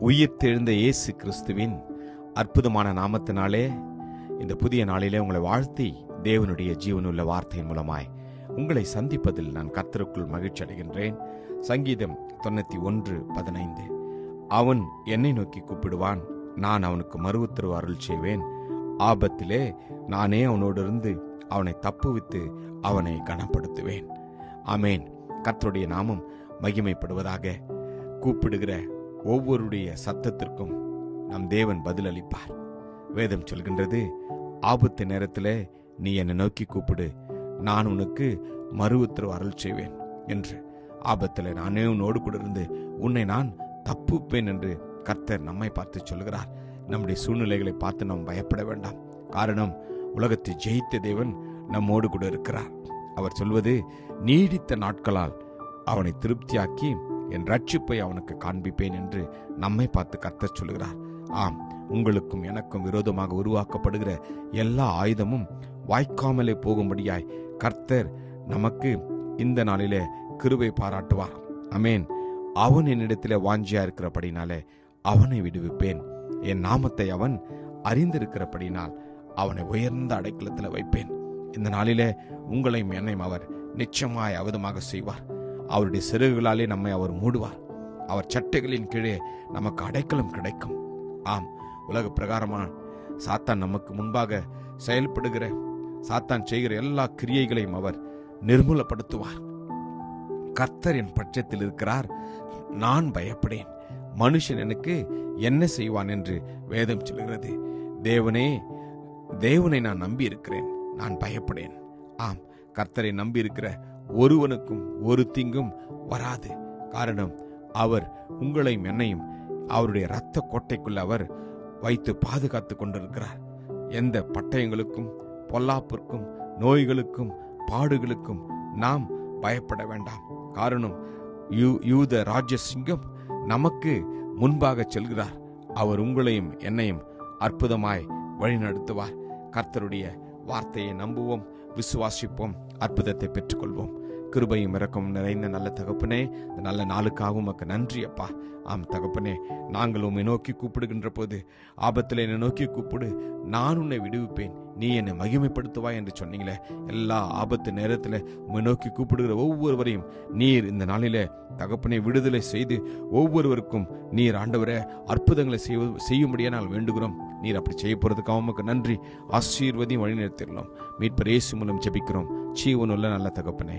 உயிர்த்தெழுந்த இயேசு கிறிஸ்துவின் அற்புதமான நாமத்தினாலே இந்த புதிய நாளிலே உங்களை வாழ்த்தி தேவனுடைய ஜீவனுள்ள வார்த்தையின் மூலமாய் உங்களை சந்திப்பதில் நான் கர்த்தருக்குள் மகிழ்ச்சி அடைகின்றேன். சங்கீதம் தொண்ணூற்றி ஒன்று பதினைந்து. அவன் என்னை நோக்கி கூப்பிடுவான். நான் அவனுக்கு மறு உத்தரவு அருள் செய்வேன். ஆபத்திலே நானே அவனோடு இருந்து அவனை தப்புவித்து அவனை கனப்படுத்துவேன். ஆமேன். கர்த்தருடைய நாமம் மகிமைப்படுவதாக கூப்பிடுகிற ஒவ்வொருடைய சத்தத்திற்கும் நம் தேவன் பதிலளிப்பார். வேதம் சொல்கின்றது ஆபத்து நேரத்தில் நீ என்னை நோக்கி கூப்பிடு நான் உனக்கு மறு உத்தரவு அருள் செய்வேன் என்று. ஆபத்தில் நானே உன்னோடு கூட இருந்து உன்னை நான் தப்புப்பேன் என்று கர்த்தர் நம்மை பார்த்து சொல்கிறார் நம்முடைய சூழ்நிலைகளை பார்த்து நாம் பயப்பட வேண்டாம். காரணம் உலகத்தை ஜெயித்த தேவன் நம்மோடு கூட இருக்கிறார். அவர் சொல்வது நீடித்த நாட்களால் அவனை திருப்தியாக்கி என் ரட்சிப்பை அவனுக்கு காண்பிப்பேன் என்று நம்மை பார்த்து கர்த்தர் சொல்கிறார் ஆம் உங்களுக்கும் எனக்கும் விரோதமாக உருவாக்கப்படுகிற எல்லா ஆயுதமும் வாய்க்காமலே போகும்படியாய் கர்த்தர் நமக்கு இந்த நாளிலே கிருவை பாராட்டுவார். அமேன் அவன் என்னிடத்திலே வாஞ்சியா இருக்கிறபடினாலே அவனை விடுவிப்பேன். என் நாமத்தை அவன் அறிந்திருக்கிறபடினால் அவனை உயர்ந்த அடைக்கலத்தில் வைப்பேன். இந்த நாளிலே உங்களையும் என்னையும் அவர் நிச்சயமாய் அவதமாக செய்வார். அவருடைய சிறகுகளாலே நம்மை அவர் மூடுவார். அவர் சட்டைகளின் கீழே நமக்கு அடைக்கலம் கிடைக்கும். ஆம் உலக பிரகாரமான சாத்தான் நமக்கு முன்பாக செயல்படுகிற சாத்தான் செய்கிற எல்லா கிரியைகளையும் அவர் நிர்மூலப்படுத்துவார். கர்த்தர் என் பட்சத்தில் இருக்கிறார் நான் பயப்படேன். மனுஷன் எனக்கு என்ன செய்வான் என்று வேதம் சொல்கிறது தேவனே தேவனை நான் நம்பி இருக்கிறேன் நான் பயப்படேன். ஆம் கர்த்தரை நம்பியிருக்கிற ஒருவனுக்கும் ஒரு தீங்கும் வராது. காரணம் அவர் உங்களையும் என்னையும் அவருடைய இரத்த கோட்டைக்குள் அவர் வைத்து பாதுகாத்து கொண்டிருக்கிறார். எந்த பட்டயங்களுக்கும் பொல்லாப்பிற்கும் நோய்களுக்கும் பாடுகளுக்கும் நாம் பயப்பட வேண்டாம். காரணம் யூ யூத ராஜசிங்கம் நமக்கு முன்பாக செல்கிறார். அவர் உங்களையும் என்னையும் அற்புதமாய் வழிநடத்துவார். கர்த்தருடைய வார்த்தையை நம்புவோம். விசுவாசிப்போம் அற்புதத்தை பெற்றுக்கொள்வோம். கிருபையும் இறக்கம் நிறைந்த நல்ல தகப்பனே இந்த நல்ல நாளுக்காகவும் உமக்கு நன்றி அப்பா. ஆம் தகப்பனே நாங்கள் உம்மை நோக்கி கூப்பிடுகின்ற போது ஆபத்தில் என்னை நோக்கி கூப்பிடு நான் உன்னை விடுவிப்பேன். நீ என்னை மகிமைப்படுத்துவாய் என்று சொன்னீங்களே எல்லா ஆபத்து நேரத்தில் உம்மை நோக்கி கூப்பிடுகிற ஒவ்வொருவரையும் நீர் இந்த நாளில் தகப்பனை விடுதலை செய்து ஒவ்வொருவருக்கும் நீர் ஆண்டவரை அற்புதங்களை செய்வ செய்யும்படியாக நாங்கள் வேண்டுகிறோம். நீர் அப்படி செய்ய போகிறதுக்காக உமக்கு நன்றி. ஆசீர்வதியும் வழிநடத்திடலாம் மீட்பர் இயேசு மூலம் ஜெபிக்கிறோம். ஜீவனுள்ள நல்ல தகப்பனே